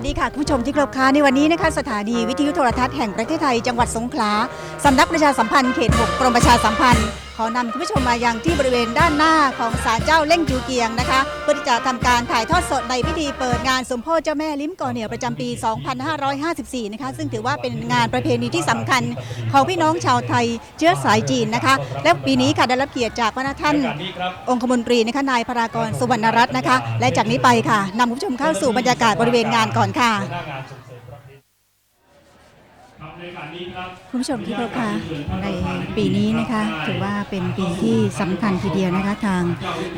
วัสดีค่ะคุณผู้ชมที่เคารพค่ะในวันนี้นะคะสถานีวิทยุโทรทัศน์แห่งประเทศไทยจังหวัดสงขลาสำนักประชาสัมพันธ์เขต 6 กรมประชาสัมพันธ์ อนำคุณผู้ชมมายังที่บริเวณด้านหน้าของศาลเจ้าเล่งจูเกียงนะคะเพื่อที่จะทำการถ่ายทอดสดในพิธีเปิดงานสมโพธิเจ้าแม่ลิ้มก่อเหนียวประจำปี 2554 นะคะซึ่งถือว่าเป็นงานประเพณีที่สำคัญของพี่น้องชาวไทยเชื้อสายจีนนะคะและปีนี้ค่ะได้รับเกียรติจากพระท่านองคมนตรีนะคะนายพรากรสุวรรณรัตน์นะคะ และจากนี้ไปค่ะนำคุณผู้ชมเข้าสู่บรรยากาศบริเวณงานก่อนค่ะ หน้างานส่งเสริมพระพิษ ครับในการนี้ครับคุณผู้ชมที่เคารพค่ะในปีนี้นะคะถือว่าเป็นปีที่สำคัญทีเดียวนะคะทาง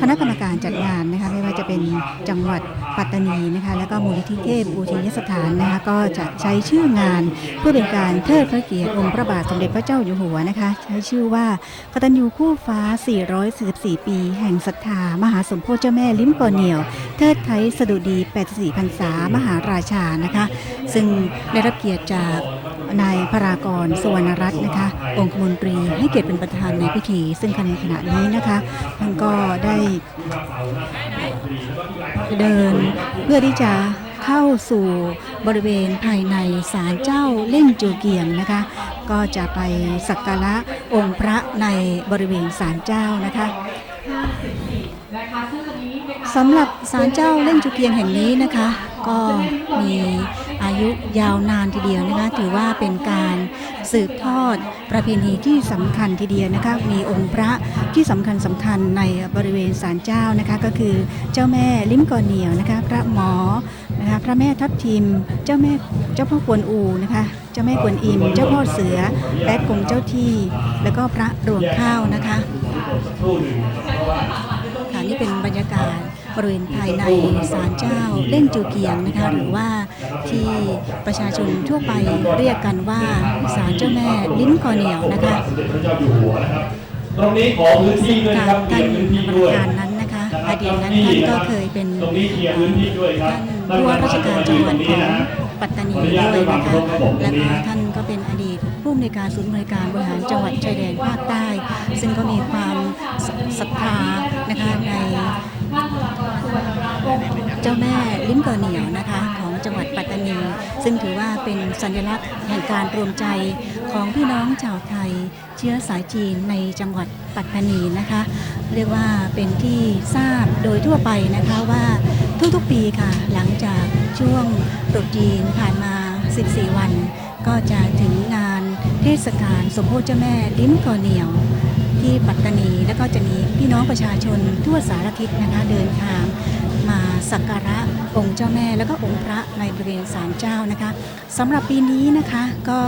คณะกรรมการจัดงานนะคะไม่ว่าจะเป็นจังหวัดปัตตานีนะคะแล้วก็มูลนิธิเทพบูชนียสถานนะคะก็จะใช้ชื่องานเพื่อเป็นการเทิดพระเกียรติองค์พระบาทสมเด็จพระเจ้าอยู่หัวนะคะใช้ชื่อว่ากตัญญูคู่ฟ้า 444 ปี แห่งศรัทธามหาสมโพธิเจ้าแม่ลิ้มก่อเหนียว เทิดไทยสดุดี 84พรรษามหาราชานะคะ ซึ่งได้รับเกียรติจากนายพรากรสุวรรณรัตน์นะคะองคมนตรีให้เกียรติเป็นประธานในพิธี ซึ่งในขณะนี้นะคะท่านก็ได้เดินเพื่อที่จะเข้าสู่บริเวณภายในศาลเจ้าเล่งจูเกียงนะคะ ก็จะไปสักการะองค์พระในบริเวณศาลเจ้านะคะสำหรับศาลเจ้าเล่งจุเกียงแห่งนี้นะคะ ก็มี อายุยาวนานทีเดียวนะคะถือว่าเป็นการสืบทอดประเพณีที่สำคัญทีเดียวนะคะมีองค์พระที่สำคัญสำคัญในบริเวณศาลเจ้านะคะก็คือเจ้าแม่ลิ้มกอเหนียวนะคะพระหมอนะคะพระแม่ทับทิม เจ้าแม่เจ้าพ่อกวนอูนะคะเจ้าแม่กวนอิม เจ้าพ่อเสือและกงเจ้าที่ แล้วก็พระรวงข้าวนะคะค่ะนี่เป็นบรรยากาศ บริเวณภายในศาลเจ้าเล่งจูเกียงนะคะหรือว่าที่ประชาชนทั่วไปเรียกกันว่าศาลเจ้าแม่ลิ้นคอเหนียวนะคะตรงนี้ขอพื้นที่ด้วยการนะครับเคลีท่ายนร์พื้นที่ปด้ระวยธานนั้นนะคะอดีตนั้นท่านก็เคยเป็นตรงนี้เคลียร์พื้นที่ด้วยครับท่านผู้ว่าราชการจังหวัดของปัตตานีด้วยนะคะและก็ท่านก็เป็นอดีตผู้อำนวยการศูนย์บริการบริหารจังหวัดชายแดนภาคใต้ ซึ่งก็มีความศรัทธานะคะใน เจ้าแม่ลิ้มก่อเหนียวนะคะ ของจังหวัดปัตตานี ซึ่งถือว่าเป็นสัญลักษณ์แห่งการรวมใจของพี่น้องชาวไทย เชื้อสายจีนในจังหวัดปัตตานีนะคะ เรียกว่าเป็นที่ทราบโดยทั่วไปนะคะว่าทุกๆปีค่ะ หลังจากช่วงตรุษจีนผ่านมา 14 วัน ก็จะถึงงานเทศกาลสมโพธิเจ้าแม่ลิ้มก่อเหนียวที่ปัตตานี แล้วก็จะมีพี่น้องประชาชนทั่วสารทิศนะคะเดินทาง มาสักการะองค์เจ้าแม่แล้วก็องค์พระในบริเวณศาลเจ้านะคะสำหรับปีนี้นะคะก็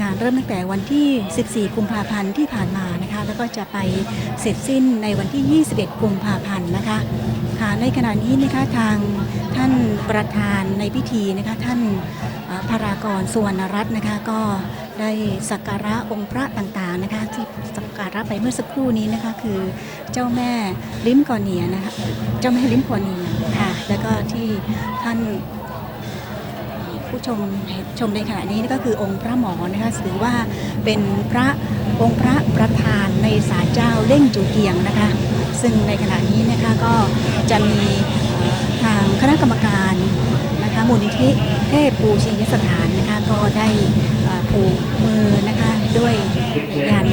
งานเริ่มตั้งแต่วันที่ 14 กุมภาพันธ์ที่ผ่านมานะคะแล้วก็จะไปเสร็จสิ้นในวันที่ 21 กุมภาพันธ์นะคะค่ะในขณะนี้นะคะทางท่านประธานในพิธีนะคะท่าน พารากรสุวรรณรัตน์นะคะก็ได้สักการะองค์พระต่างๆนะคะที่สักการะไปเมื่อสักครู่นี้นะคะคือเจ้าแม่ลิ้มกอเหนียนะคะเจ้าแม่ลิ้มกอเหนียค่ะแล้วก็ที่ท่านผู้ชมชมในขณะนี้ก็คือองค์พระหมอนะคะถือว่าเป็นพระองค์พระประธานในศาลเจ้าเล่งจูเกียงนะคะซึ่งในขณะนี้นะคะก็จะมีทางคณะกรรมการ นะคะมูลนิธิเทพปูชียสถานนะคะก็ได้ผูกมือนะคะด้วยยัน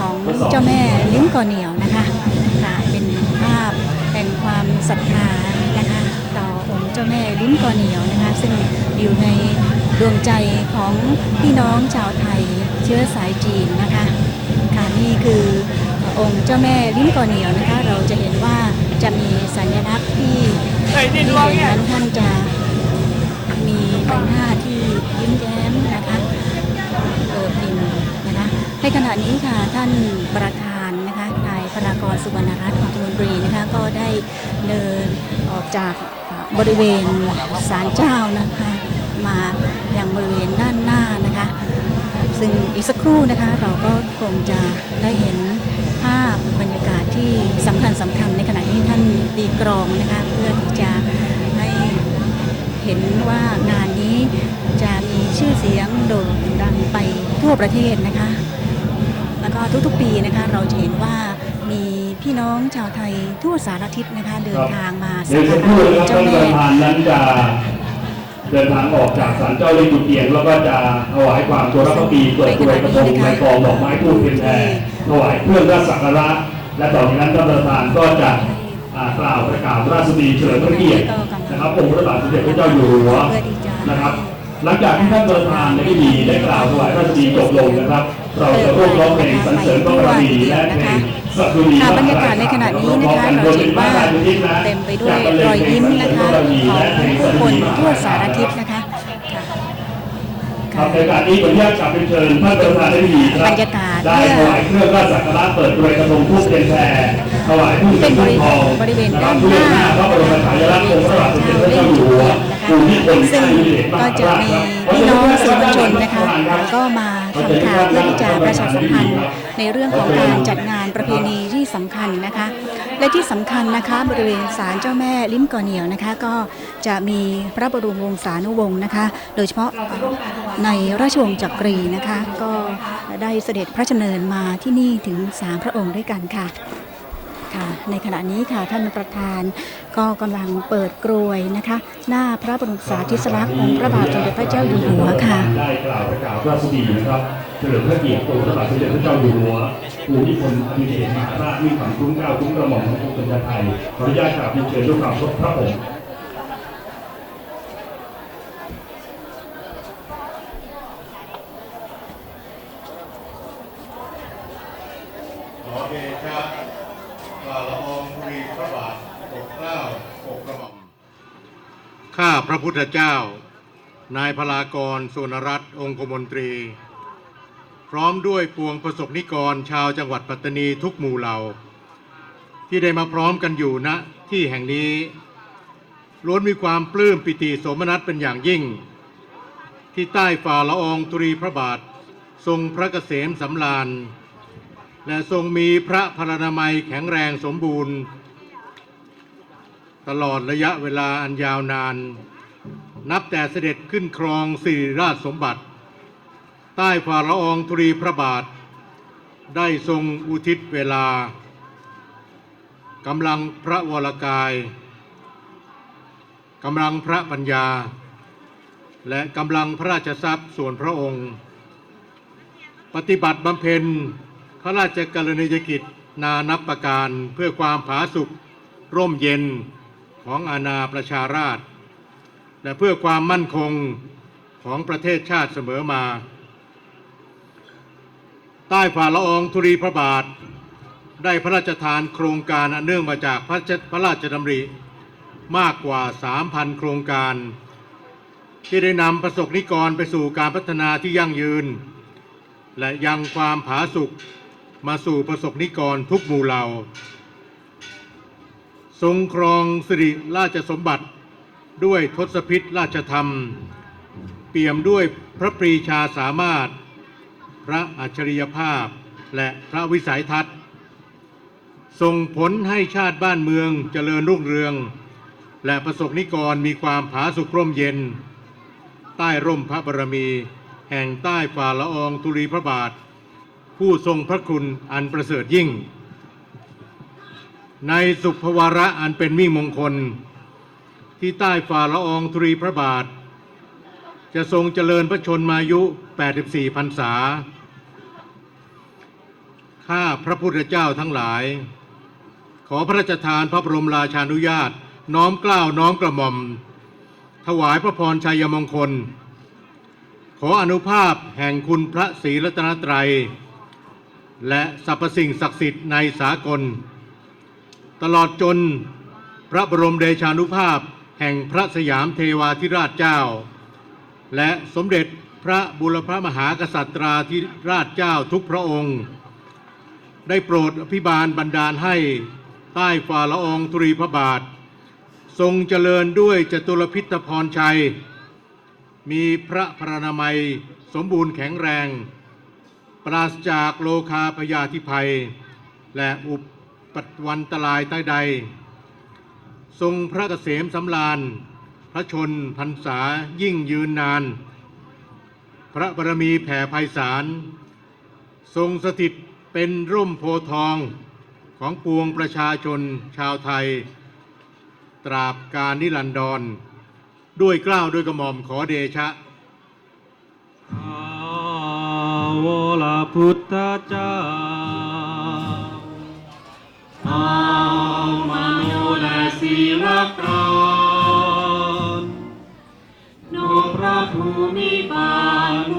ของเจ้าแม่ลิ้มก่อเหนียวนะคะค่ะเป็นภาพแห่งความศรัทธานะคะต่อองค์เจ้าแม่ลิ้มก่อเหนียวนะคะซึ่งอยู่ในดวงใจของพี่น้องชาวไทยเชื้อสายจีนนะคะค่ะนี่คือองค์เจ้าแม่ลิ้มก่อเหนียวนะคะเราจะเห็นว่าจะมีสัญลักษณ์ที่ที่เห็นนั้นท่านจะ ใบหน้าที่ยิ้มแย้มนะคะเอิบอิ่มนะคะในขณะนี้ค่ะท่านประธานนะคะนายพรากรสุวรรณรัตน์ของมนตรีนะคะก็ได้เดินออกจากบริเวณศาลเจ้านะคะมาอย่างบริเวณด้านหน้านะคะ ซึ่งอีกสักครู่นะคะเราก็คงจะได้เห็นภาพบรรยากาศที่สำคัญสำคัญในขณะตีกรองนะคะเพื่อที่จะให้เห็นว่างาน จะมีชื่อเสียงโด่งดังไปทั่วประเทศนะคะ แล้วก็ทุกๆปีนะคะเราจะเห็นว่ามีพี่น้องชาวไทยทั่วสารทิศนะคะเดินทางมาเดี๋สัยวกการะนะครับเจ้าทานปแม่ระธานนั้นจะเดินทางออกจากศาลเจ้าลิงกุเตียงแล้วก็จะถวายความจงรักภักดีเปิดตัวกระทงในกองดอกไม้ทูบเทียนแพรถวายเครื่องราชสักการะและต่อจากนั้นท่านประธานก็จะกล่าวประกาศราชดีเฉลิมพระเกียรตินะครับองค์พระบาทสมเด็จพระเจ้าอยู่หัว นะครับ หลังจากที่ท่านประธานในพิธีได้กล่าวถวายราชดีจบลงนะครับ เราจะร่วมร้องเพลงสรรเสริญพระบารมีและเพลงสักดุลีค่ะบรรยากาศในขณะนี้นะคะเราเห็นว่าเต็มไปด้วยรอยยิ้มนะคะของผู้คนทั่วสารทิศนะคะค่ะครัค่ะบในการนี้ขออนุญาตกลับเป็นเชิญท่านประธานได้ดีครับบรรยากาศได้ถวายเครื่องราชสักการะเปิดตัวกระทงทูบเทียนแพรถวายผู้เป็เป็นนบผู้ริทองบริเวณนะคด้ารับนเพื่หอหน้าน้าพระบรมฉายาลักษณ์องค์พระบาทสมเด็จพระเจ้าอยู่หัวภูมิพล ซึ่งก็จะมีพี่น้องสื่อมวลชนนะคะ ก็มาทำข่าวเพื่อที่จะประชาสัมพันธ์ในเรื่องของการจัดงานประเพณีที่สำคัญนะคะ และที่สำคัญนะคะบริเวณศาลเจ้าแม่ลิ้มก่อเหนียวนะคะ ก็จะมีพระบรมวงศานุวงศ์นะคะ โดยเฉพาะในราชวงศ์จักรีนะคะ ก็ได้เสด็จพระชดำเนินมาที่นี่ถึงสามพระองค์ด้วยกันค่ะ ค่ะ ในขณะนี้ค่ะท่านประธานก็กำลังเปิดกรวยนะคะ หน้าพระบรมสารีริลักษณ์องค์พระบาทสมเด็จพระเจ้าอยู่หัวค่ะได้กล่าวประกาศราชดีนะครับเฉลิมพระเกียรติองค์พระบาทสมเด็จพระเจ้าอยู่หัวภูมิพลอดุลยเดชมหาราชมีความคุ้มเก้าคุ้มกระหม่อมขององค์เป็นไทยขออนุญาตกราบเรียนเชิญด้วยความเคารพพระองค์ ขอเดชะฝ่าละอองธุรีพระบาทปกเกล้าปกกระหม่อม ข้าพระพุทธเจ้า นายพลากรสุนรัตน์องคมนตรี พร้อมด้วยปวงประสบนิกรชาวจังหวัดปัตตานีทุกหมู่เหล่า ที่ได้มาพร้อมกันอยู่ณที่แห่งนี้ ล้วนมีความปลื้มปิติสมนัสเป็นอย่างยิ่ง ที่ใต้ฝ่าละอองธุรีพระบาท ทรงพระเกษมสำราญและทรงมีพระพลานามัยแข็งแรงสมบูรณ์ ตลอดระยะเวลาอันยาวนาน นับแต่เสด็จขึ้นครองสิริราชสมบัติ ใต้ฝ่าละอองธุรีพระบาท ได้ทรงอุทิศเวลากำลังพระวรกายกำลังพระปัญญา และกำลังพระราชทรัพย์ส่วนพระองค์ ปฏิบัติบำเพ็ญพระราชกรณียกิจนานับประการเพื่อความผาสุกร่มเย็น ของอาณาประชาราษฎรและเพื่อความมั่นคงของประเทศชาติเสมอมา ใต้ฝ่าละอองธุรีพระบาท ได้พระราชทานโครงการอันเนื่องมาจากพระพระราชดำริมากกว่า 3,000 โครงการ ที่ได้นำประสบนิกรไปสู่การพัฒนาที่ยั่งยืน และยังความผาสุกมาสู่ประสบนิกรทุกหมู่เหล่า ทรงครองสิริราชสมบัติด้วยทศพิธราชธรรม เปี่ยมด้วยพระปรีชาสามารถ พระอัจฉริยภาพและพระวิสัยทัศน์ส่งผลให้ชาติบ้านเมืองเจริญรุ่งเรือง และประสบนิกรมีความผาสุกร่มเย็น ใต้ร่มพระบารมี แห่งใต้ฝ่าละอองธุลีพระบาท ผู้ทรงพระคุณอันประเสริฐยิ่ง ในสุภวาระอันเป็นมิ่งมงคล ที่ใต้ฝ่าละอองธุลีพระบาท จะทรงเจริญพระชนมายุ 84พรรษา ข้าพระพุทธเจ้าทั้งหลาย ขอพระราชทานพระบรมราชานุญาต น้อมเกล้าวน้อมกระหม่อม ถวายพระพรชัยมงคล ขออนุภาพแห่งคุณพระศรีรัตนตรัย และสรรพสิ่งศักดิ์สิทธิ์ในสากล ตลอดจนพระบรมเดชานุภาพแห่งพระสยามเทวาธิราชเจ้า และสมเด็จพระบุรพมหากษัตราธิราชเจ้าทุกพระองค์ ได้โปรดอภิบาลบันดาลให้ใต้ฝ่าละองธุรีพระบาท ทรงเจริญด้วยจตุรพิธพรชัย มีพระพรานามัยสมบูรณ์แข็งแรง ปราศจากโลคาพยาธิภัย และอุป ปัตวันตรายใต้ใด ทรงพระเกษมสำราญ พระชนพรรษายิ่งยืนนาน พระบารมีแผ่ไพศาล ทรงสถิตเป็นร่มโพทองของปวงประชาชนชาวไทย ตราบการนิรันดร ด้วยเกล้าวด้วยกระหม่อมขอเดชะอาวลพุทธเจ้า ภูมิบาล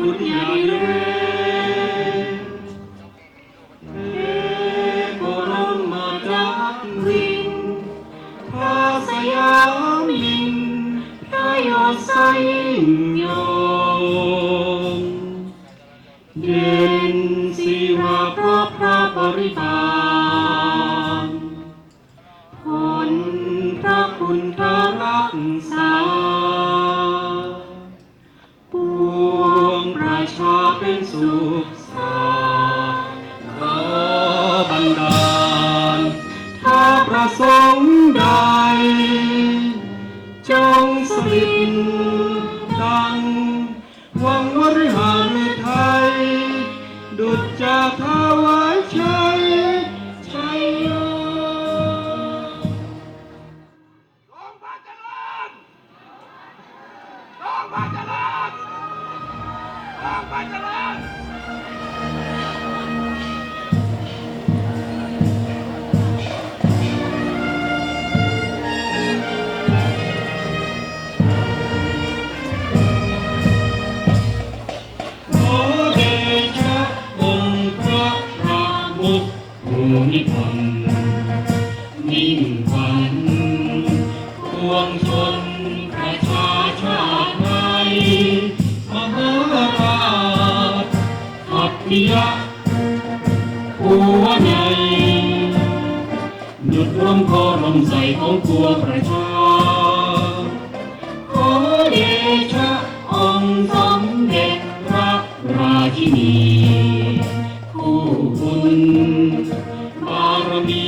ข ญ บารมี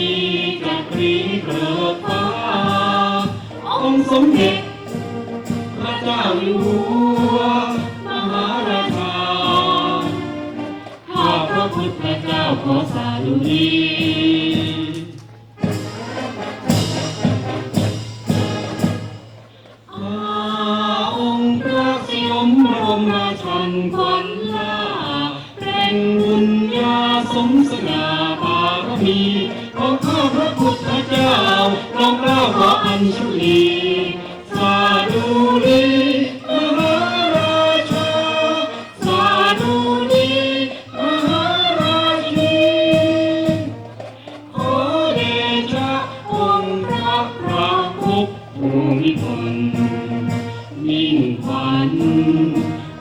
จักรีเกิดฟ้าองค์สมเด็จ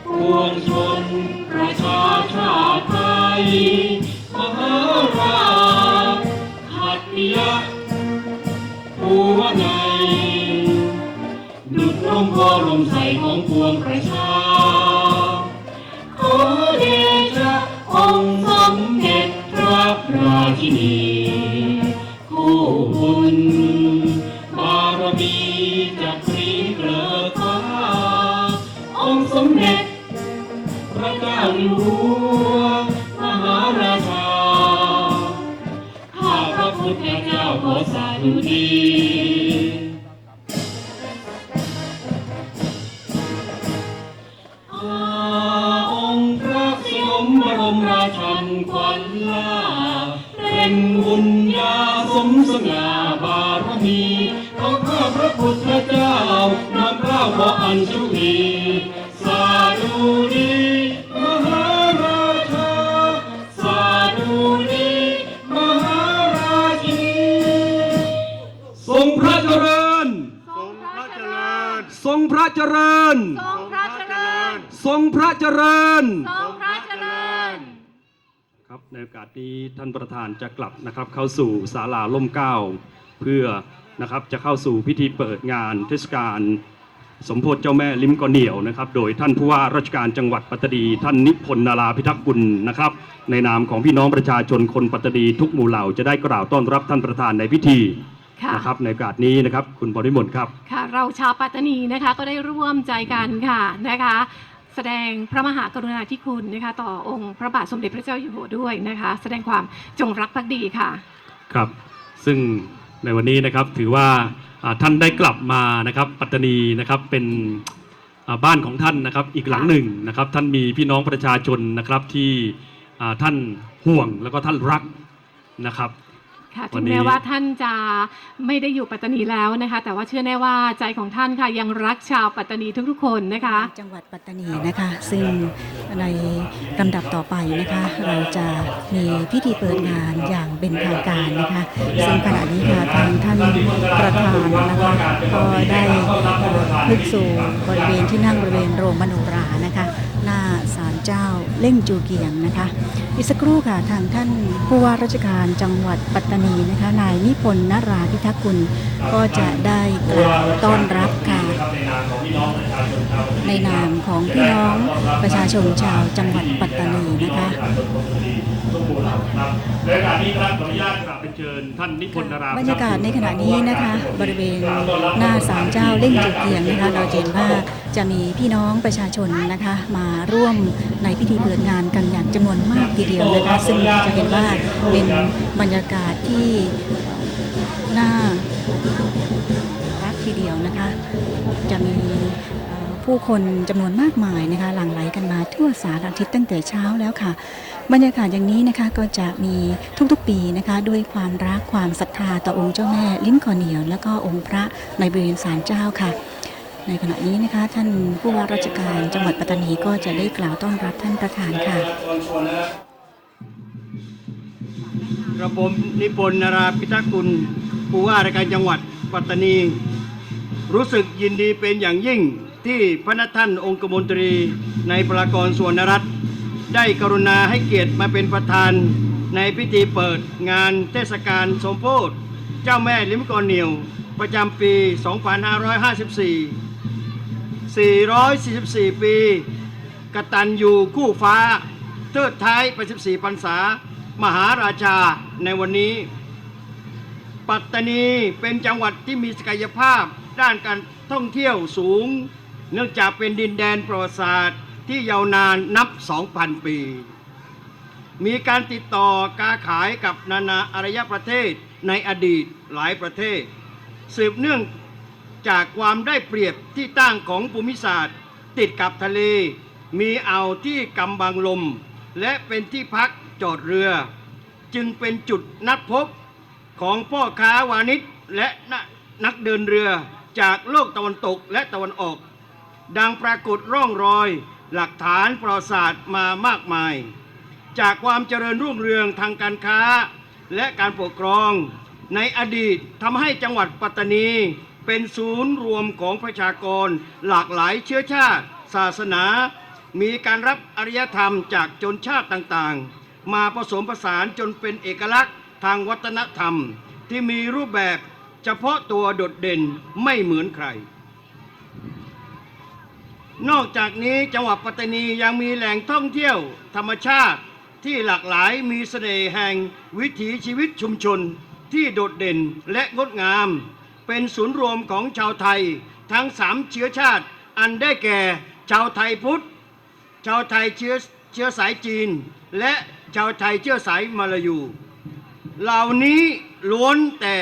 ปวงชนประชาชาติไทยมหาราชขัตถยะภูวนัยดุจร่มโพลมใสของปวงประชา มีของข้าพระพุทธเจ้านำเกล้าขออัญชุลีสาธุดีมหาราชาสาธุดีมหาราชินีทรงพระเจริญ ทรงพระเจริญ ทรงพระเจริญ ทรงพระเจริญ ทรงพระเจริญ ทรงพระเจริญ ครับในโอกาสนี้ท่านประธานจะกลับนะครับเข้าสู่ศาลาล่มเกล้าเพื่อ นะครับจะเข้าสู่พิธีเปิดงานเทศกาลสมโพธิเจ้าแม่ลิ้มก่อเหนียวนะครับ โดยท่านผู้ว่าราชการจังหวัดปัตตานีท่านนิพนธ์นาราพิทักษ์กุลนะครับ ในนามของพี่น้องประชาชนคนปัตตานีทุกหมู่เหล่าจะได้กล่าวต้อนรับท่านประธานในพิธีค่ะนะครับในโอกาสนี้นะครับคุณปริมลครับ ค่ะ เราชาวปัตตานีนะคะก็ได้ร่วมใจกันค่ะนะคะ แสดงพระมหากรุณาธิคุณนะคะต่อองค์พระบาทสมเด็จพระเจ้าอยู่หัวด้วยนะคะ แสดงความจงรักภักดีค่ะ ครับ ซึ่ง ในวันนี้นะครับถือว่าท่านได้กลับมานะครับปัตตานีนะครับเป็นบ้านของท่านนะครับอีกหลังหนึ่งนะครับท่านมีพี่น้องประชาชนนะครับที่ท่านห่วงแล้วก็ท่านรักนะครับ ค่ะวัถึนงนี้ แม้ว่าท่านจะไม่ได้อยู่ปัตตานีแล้วนะคะ แต่ว่าเชื่อแน่ว่าใจของท่านค่ะยังรักชาวปัตตานีทุกๆคนนะคะ จังหวัดปัตตานีนะคะ ซึ่งในลำดับต่อไปนะคะ เราจะมีพิธีเปิดงานอย่างเป็นทางการนะคะซึ่งขณะนี้ค่ะทางท่านประธานนะคะก็ได้พึกสู่บริเวณที่นั่งบริเวณโรงมโนรานะคะ หน้าศาล เจ้าเล่งจูเกียงนะคะอีกสักครู่ค่ะทางท่านผู้ว่าราชการจังหวัดปัตตานีนะคะนายนิพนธ์นราพิทักษ์กุลก็จะได้กล่าวต้อนรับค่ะ นนามของพี่น้องประชาชนชาวจังหวัดปัตตานีนะคะในโอกาสนี้ครับขออนุญาตกราบเป็นเชิญท่านนิพนธ์นาราบรรยากาศในขณะนี้นะคะ บริเวณหน้าศาลเจ้าเล่งจูเกียงนะคะเราจะเห็นว่าจะมีพี่น้องประชาชนนะคะ มาร่วมในพิธีเปิดงานกันอย่างจำนวนมากทีเดียวนะคะซึ่งจะเห็นว่าเป็นบรรยากาศที่น่ารักทีเดียวนะคะ จะมีเอ่อ ผู้คนจำนวนมากมายนะคะหลั่งไหลกันมาทั่วสารทิศตั้งแต่เช้าแล้วค่ะ บรรยากาศอย่างนี้นะคะก็จะมีทุกๆปีนะคะด้วยความรักความศรัทธาต่อองค์เจ้าแม่ลิ้นคอเหนียว แล้วก็องค์พระในบริเวณศาลเจ้าค่ะในขณะนี้นะคะ ท่านผู้ว่าราชการจังหวัดปัตตานีก็จะได้กล่าวต้อนรับท่านประธานค่ะกระผมนิพนธ์นาราพิทักษ์กุลผู้ว่าราชการจังหวัดปัตตานี รู้สึกยินดีเป็นอย่างยิ่ง ที่พระนท่านองคมนตรีในพลากรส่วนรัฐ ได้กรุณาให้เกียรติมาเป็นประธานในพิธีเปิดงานเทศกาลสมโพธิเจ้าแม่ลิมกอเหนียว ประจำปี 2554 444 ปี กตัญญูคู่ฟ้า เทิดท้าย84พรรษา มหาราชาในวันนี้ ปัตตานีเป็นจังหวัดที่มีศักยภาพด้านการท่องเที่ยวสูง เนื่องจากเป็นดินแดนประวัติศาสตร์ที่ยาวนานนับ 2,000 ปี มีการติดต่อการขายกับนานาอารยประเทศในอดีตหลายประเทศ สืบเนื่องจากความได้เปรียบที่ตั้งของภูมิศาสตร์ ติดกับทะเล มีอ่าวที่กำบังลม และเป็นที่พักจอดเรือ จึงเป็นจุดนัดพบของพ่อค้าวานิชและนักเดินเรือจากโลกตะวันตกและตะวันออก ดังปรากฏร่องรอยหลักฐานประวัติศาสตร์มามากมาย จากความเจริญรุ่งเรืองทางการค้า และการปกครอง ในอดีตทำให้จังหวัดปัตตานี เป็นศูนย์รวมของประชากรหลากหลายเชื้อชาติ ศาสนา มีการรับอารยธรรมจากชนชาติต่างๆ มาผสมผสานจนเป็นเอกลักษณ์ทางวัฒนธรรม ที่มีรูปแบบเฉพาะตัวโดดเด่นไม่เหมือนใคร นอกจากนี้จังหวัดปัตตานียังมีแหล่งท่องเที่ยว ธรรมชาติที่หลากหลายมีเสน่ห์แห่งวิถีชีวิตชุมชน ที่โดดเด่นและงดงาม เป็นศูนย์รวมของชาวไทย ทั้งสามเชื้อชาติ อันได้แก่ ชาวไทยพุทธ ชาวไทยเชื้อเชื้อสายจีน และชาวไทยเชื้อสายมาลายู เหล่านี้ล้วนแต่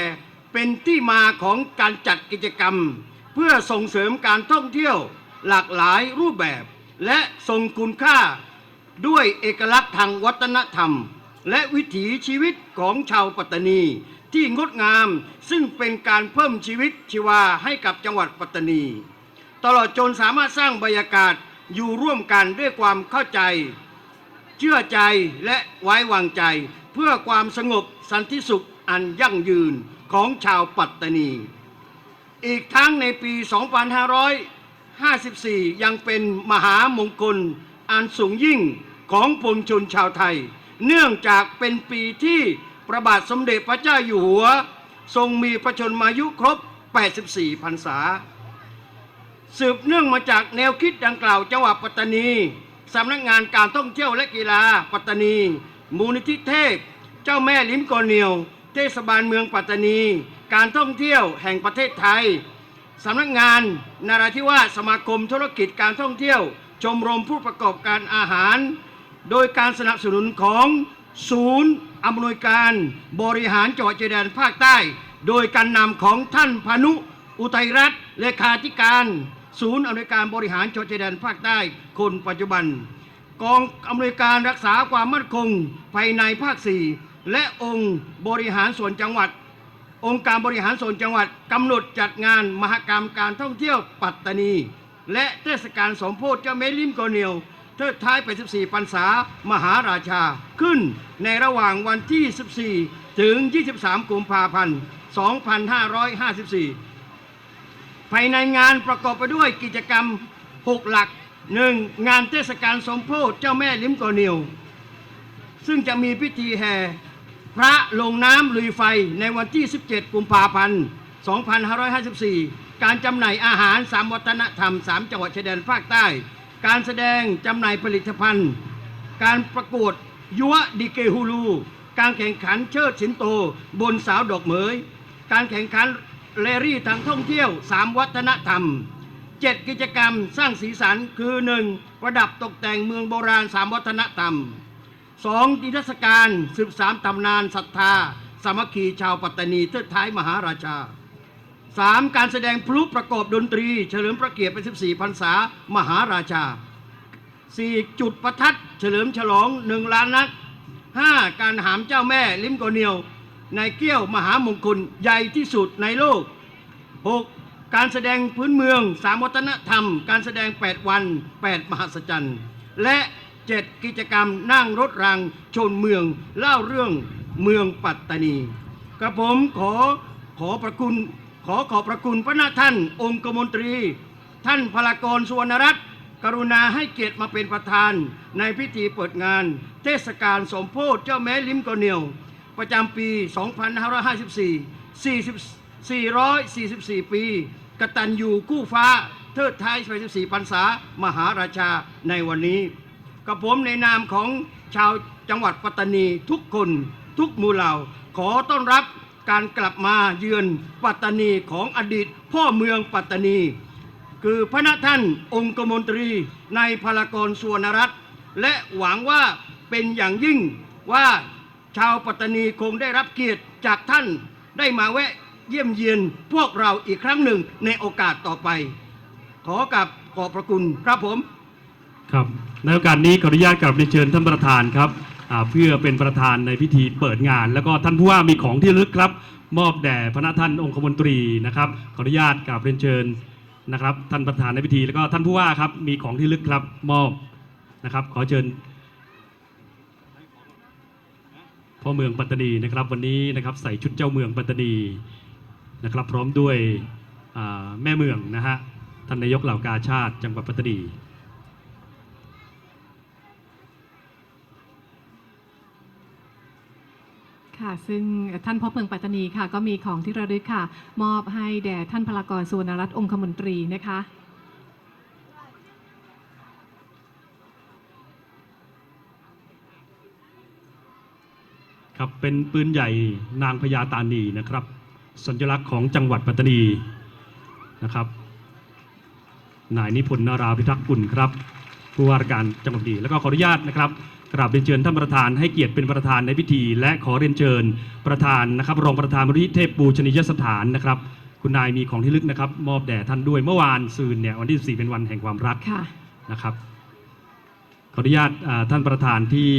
เป็นที่มาของการจัดกิจกรรม เพื่อส่งเสริมการท่องเที่ยว หลากหลายรูปแบบ และทรงคุณค่าด้วยเอกลักษณ์ทางวัฒนธรรม และวิถีชีวิตของชาวปัตตานีที่งดงามซึ่งเป็นการเพิ่มชีวิตชีวาให้กับจังหวัดปัตตานี ตลอดจนสามารถสร้างบรรยากาศอยู่ร่วมกันด้วยความเข้าใจ เชื่อใจและไว้วางใจ เพื่อความสงบสันติสุขอันยั่งยืนของชาวปัตตานี อีกทั้งในปี 2554 ยังเป็นมหามงคลอันสูงยิ่งของปวงชนชาวไทย เนื่องจากเป็นปีที่พระบาทสมเด็จพระเจ้าอยู่หัว ทรงมีพระชนมายุครบ 84 พรรษา สืบเนื่องมาจากแนวคิดดังกล่าวจังหวัดปัตตานีสำนักงานการท่องเที่ยวและกีฬาปัตตานี มูลนิธิเทพ เจ้าแม่ลิ้มกอเหนียว เทศบาลเมืองปัตตานี การท่องเที่ยวแห่งประเทศไทย สำนักงานนาราธิวาสสมาคมธุรกิจการท่องเที่ยว ชมรมผู้ประกอบการอาหาร โดยการสนับสนุนของศูนย์อำนวยการบริหารจังหวัดชายแดนภาคใต้ โดยการนำของท่านพานุ อุทัยรัตน์เลขาธิการ ศูนย์อำนวยการบริหารจังหวัดชายแดนภาคใต้ คนปัจจุบัน กองอำนวยการรักษาความมั่นคงภายในภาค 4 และองค์บริหารส่วนจังหวัด องค์การบริหารส่วนจังหวัดกำหนดจัดงานมหกรรมการท่องเที่ยวปัตตานี และเทศกาลสมโพธิเจ้าแม่ลิมโกเนียวเทิดท้าย84พรรษามหาราชาขึ้นในระหว่างวันที่ 14 ถึง 23 กุมภาพันธ์ 2554 ภายในงานประกอบไปด้วยกิจกรรม 6 หลัก 1. งานเทศกาลสมโพธิเจ้าแม่ลิมโกเนียว ซึ่งจะมีพิธีแห่ พระลงน้ำลุยไฟในวันที่ 17 กุมภาพันธ์ 2554 การจำหน่ายอาหารสามวัฒนธรรม 3 จังหวัดชายแดนภาคใต้ การแสดงจำหน่ายผลิตภัณฑ์ การประกวดยุวดีเกฮูลู การแข่งขันเชิดสิงโตบนสาวดอกเหมย การแข่งขันเลรี่ทางท่องเที่ยว 3 วัฒนธรรม 7 กิจกรรมสร้างสีสันคือ 1. ประดับตกแต่งเมืองโบราณ 3 วัฒนธรรม สองนิทรรศการสืบสามตำนานศรัทธา สามัคคีชาวปัตตานีเทิดท้ายมหาราชาสามการแสดงพลุประกอบดนตรี เฉลิมพระเกียรติเป็น14พรรษามหาราชาสี่จุดประทัดเฉลิมฉลองหนึ่งล้านนัดห้าการหามเจ้าแม่ลิมโกเนียวในเกี้ยวมหามงคลใหญ่ที่สุดในโลก 6. การแสดงพื้นเมืองสามวัฒนธรรม การแสดง 8 วัน 8 มหัศจรรย์ และ 7 กิจกรรมนั่งรถรางชนเมืองเล่าเรื่องเมืองปัตตานีกระผมขอขอประคุณขอขอบพระคุณพระนาท่านองค์กมนตรี ท่านพลากรสุวรรณรัตน์กรุณาให้เกียรติมาเป็นประธาน ในพิธีเปิดงาน เทศกาลสมโพธิเจ้าแม่ลิมกเนียว ประจำปี 2554 444 ปี กตัญญูกู้ฟ้า เทิดไทย84พรรษามหาราชาในวันนี้ กับผมในนามของชาวจังหวัดปัตตานีทุกคนทุกหมู่เหล่า ขอต้อนรับการกลับมาเยือนปัตตานีของอดีตพ่อเมืองปัตตานี คือพระนท่านองค์กมนตรีในพลากรสวรรณรัตน์และหวังว่าเป็นอย่างยิ่งว่าชาวปัตตานีคงได้รับเกียรติจากท่านได้มาแวะเยี่ยมเยียนพวกเราอีกครั้งหนึ่งในโอกาสต่อไป ขอกับขอบพระคุณครับผม ครับในโอกาสนี้ขออนุญาตกราบเรียนเชิญท่านประธานครับอ่าเพื่อเป็นประธานในพิธีเปิดงาน แล้วก็ท่านผู้ว่ามีของที่ระลึกครับ มอบแด่พระนาท่านองคมนตรีนะครับขออนุญาตกราบเรียนเชิญนะครับ ท่านประธานในพิธีแล้วก็ท่านผู้ว่าครับมีของที่ระลึกครับมอบนะครับขอเชิญพ่อเมืองปัตตานีนะครับวันนี้นะครับใส่ชุดเจ้าเมืองปัตตานีนะครับพร้อมด้วยอ่าแม่เมืองนะฮะท่านนายกเหล่ากาชาติจังหวัดปัตตานี ค่ะ ซึ่งท่านพ่อเมืองปัตตานีค่ะ ก็มีของที่ระลึกค่ะ มอบให้แด่ท่านพลากรสุวรรณรัตน์องคมนตรีนะคะครับเป็นปืนใหญ่นางพญาตานีนะครับ สัญลักษณ์ของจังหวัดปัตตานีนะครับนายนิพนธ์นาราพิทักษ์กุลครับผู้ว่าราชการจังหวัดปัตตานีแล้วก็ขออนุญาตนะครับ กราบเรียนเชิญท่านประธานให้เกียรติเป็นประธานในพิธี และขอเรียนเชิญประธานนะครับ รองประธานมูลนิธิเทพปูชนียสถานนะครับ คุณนายมีของที่ลึกนะครับ มอบแด่ท่านด้วยเมื่อวานซืนเนี่ยวันที่14เป็นวันแห่งความรักค่ะ นะครับ ขออนุญาตอ่าท่านประธานที่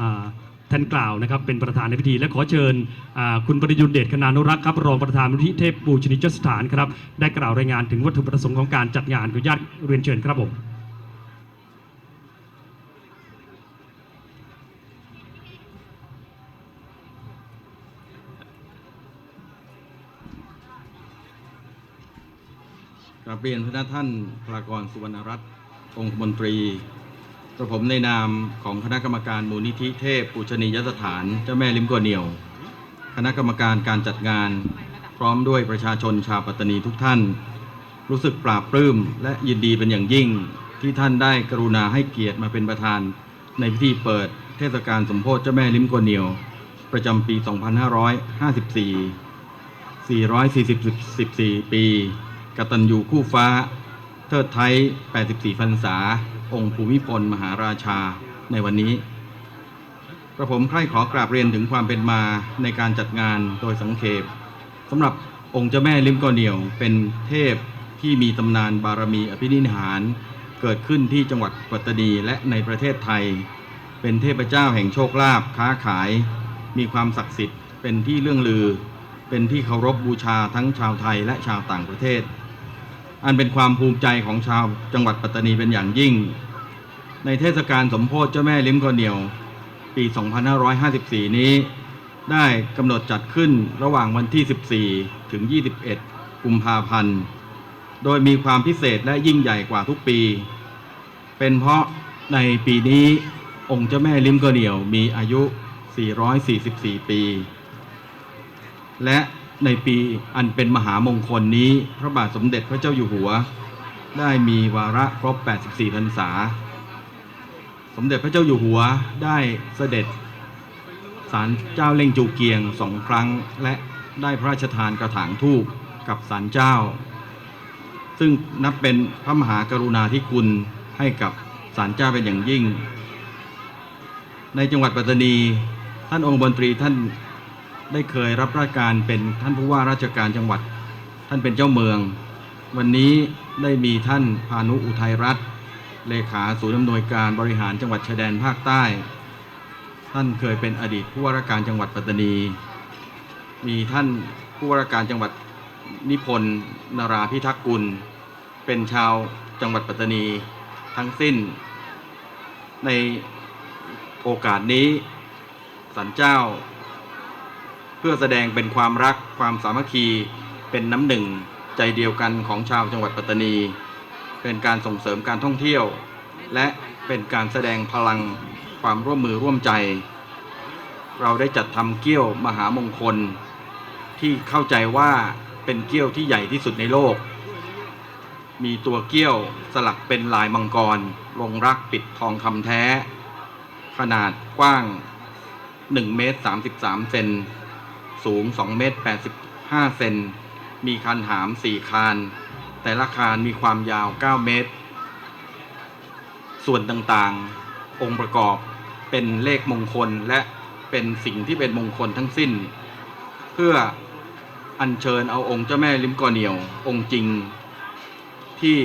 อ่าท่านกล่าวนะครับ เป็นประธานในพิธี และขอเชิญอ่าคุณประยุทธ์เดชคณานุรักษ์ครับรองประธานมูลที่เทพปูชนิจสถานครับได้กล่าวรายงานถึงวัตถุประสงค์ของการจัดงานขออนุญาตเรียนเชิญครับผม เรียนพระท่านพลากรสุวรรณรัตน์องคมนตรีกระผมในนามของคณะกรรมการมูลนิธิเทพปูชนียสถานเจ้าแม่ลิมกัวเหนียว คณะกรรมการการจัดงาน พร้อมด้วยประชาชนชาวปัตตานีทุกท่าน รู้สึกปราบปลื้มและยินดีเป็นอย่างยิ่งที่ท่านได้กรุณาให้เกียรติมาเป็นประธาน ในพิธีเปิดเทศกาลสมโพธิเจ้าแม่ลิมกัวเหนียว ประจำปี 2554 444ปี กตัญญูคู่ฟ้า เทิดไทย 84 พรรษา องค์ภูมิพล มหาราชาในวันนี้กระผมใคร่ขอกราบเรียนถึงความเป็นมาในการจัดงานโดยสังเขปสำหรับองค์เจ้าแม่ลิมกอเหนียว เป็นเทพที่มีตำนานบารมีอภินิหาร เกิดขึ้นที่จังหวัดปัตตานีและในประเทศไทย เป็นเทพเจ้าแห่งโชคลาภค้าขาย มีความศักดิ์สิทธิ์ เป็นที่เรื่องลือ เป็นที่เคารพบูชาทั้งชาวไทยและชาวต่างประเทศ อันเป็นความภูมิใจของชาวจังหวัดปัตตานีเป็นอย่างยิ่ง ในเทศกาลสมโพธิเจ้าแม่ลิ้มกอเหนียว ปี 2554 นี้ ได้กำหนดจัดขึ้นระหว่างวันที่ 14 ถึง 21 กุมภาพันธ์ โดยมีความพิเศษและยิ่งใหญ่กว่าทุกปี เป็นเพราะในปีนี้องค์เจ้าแม่ลิ้มกอเหนียวมีอายุ 444 ปี และ ในปีอันเป็นมหามงคลนี้ พระบาทสมเด็จพระเจ้าอยู่หัว ได้มีวาระครบ 84 พรรษา สมเด็จพระเจ้าอยู่หัวได้เสด็จศาลเจ้าเล่งจูเกียงสองครั้ง และได้พระราชทานกระถางทูปกับศาลเจ้า ซึ่งนับเป็นพระมหากรุณาธิคุณให้กับศาลเจ้าเป็นอย่างยิ่ง ในจังหวัดปัตตานี ท่านองค์บนตรีท่าน ได้เคยรับราชการเป็นท่านผู้ว่าราชการจังหวัด ท่านเป็นเจ้าเมือง วันนี้ได้มีท่านพานุอุทัยรัตน์เลขาศูนย์อำนวยการบริหารจังหวัดชายแดนภาคใต้ ท่านเคยเป็นอดีตผู้ว่าราชการจังหวัดปัตตานี มีท่านผู้ว่าราชการจังหวัดนิพนธ์นาราพิทักษ์กุล เป็นชาวจังหวัดปัตตานีทั้งสิ้น ในโอกาสนี้สันเจ้า เพื่อแสดงเป็นความรักความสามัคคี เป็นน้ำหนึ่งใจเดียวกันของชาวจังหวัดปัตตานี เป็นการส่งเสริมการท่องเที่ยว และเป็นการแสดงพลังความร่วมมือร่วมใจ เราได้จัดทำเกี้ยวมหามงคล ที่เข้าใจว่าเป็นเกี้ยวที่ใหญ่ที่สุดในโลก มีตัวเกี้ยวสลักเป็นลายมังกร ลงรักปิดทองคำแท้ ขนาดกว้าง 1 เมตร 33 เซน สูง 2 เมตร 85 เซน มีคันหาม 4 คาน แต่ละคานมีความยาว 9 เมตร ส่วนต่างๆ องค์ประกอบเป็นเลขมงคลและเป็นสิ่งที่เป็นมงคลทั้งสิ้น เพื่ออัญเชิญเอาองค์เจ้าแม่ลิมกอเหนียว องค์จริง ที่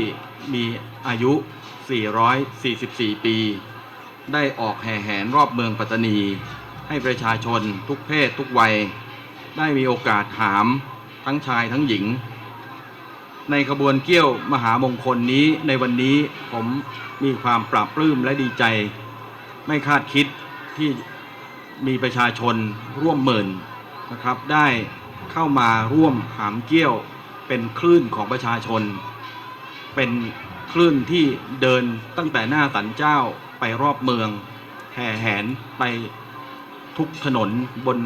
มีอายุ 444 ปี ได้ออกแห่แหนรอบเมืองปัตตานี ให้ประชาชนทุกเพศทุกวัย ได้มีโอกาสหามทั้งชายทั้งหญิง ในขบวนเกี้ยวมหามงคลนี้ในวันนี้ผมมีความปราบปลื้มและดีใจ ไม่คาดคิดที่มีประชาชนร่วมหมื่นนะครับ ได้เข้ามาร่วมหามเกี้ยวเป็นคลื่นของประชาชน เป็นคลื่นที่เดินตั้งแต่หน้าสันเจ้าไปรอบเมือง แห่แหนไปทุกถนนบน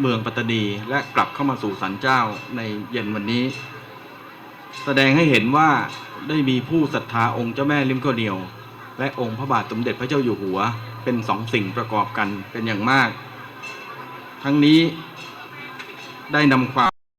เมืองปัตตานีและกลับเข้ามาสู่สันเจ้าในเย็นวันนี้ แสดงให้เห็นว่าได้มีผู้ศรัทธาองค์เจ้าแม่ลิมโกเหนียว และองค์พระบาทสมเด็จพระเจ้าอยู่หัว เป็นสองสิ่งประกอบกันเป็นอย่างมาก ทั้งนี้ได้นำความ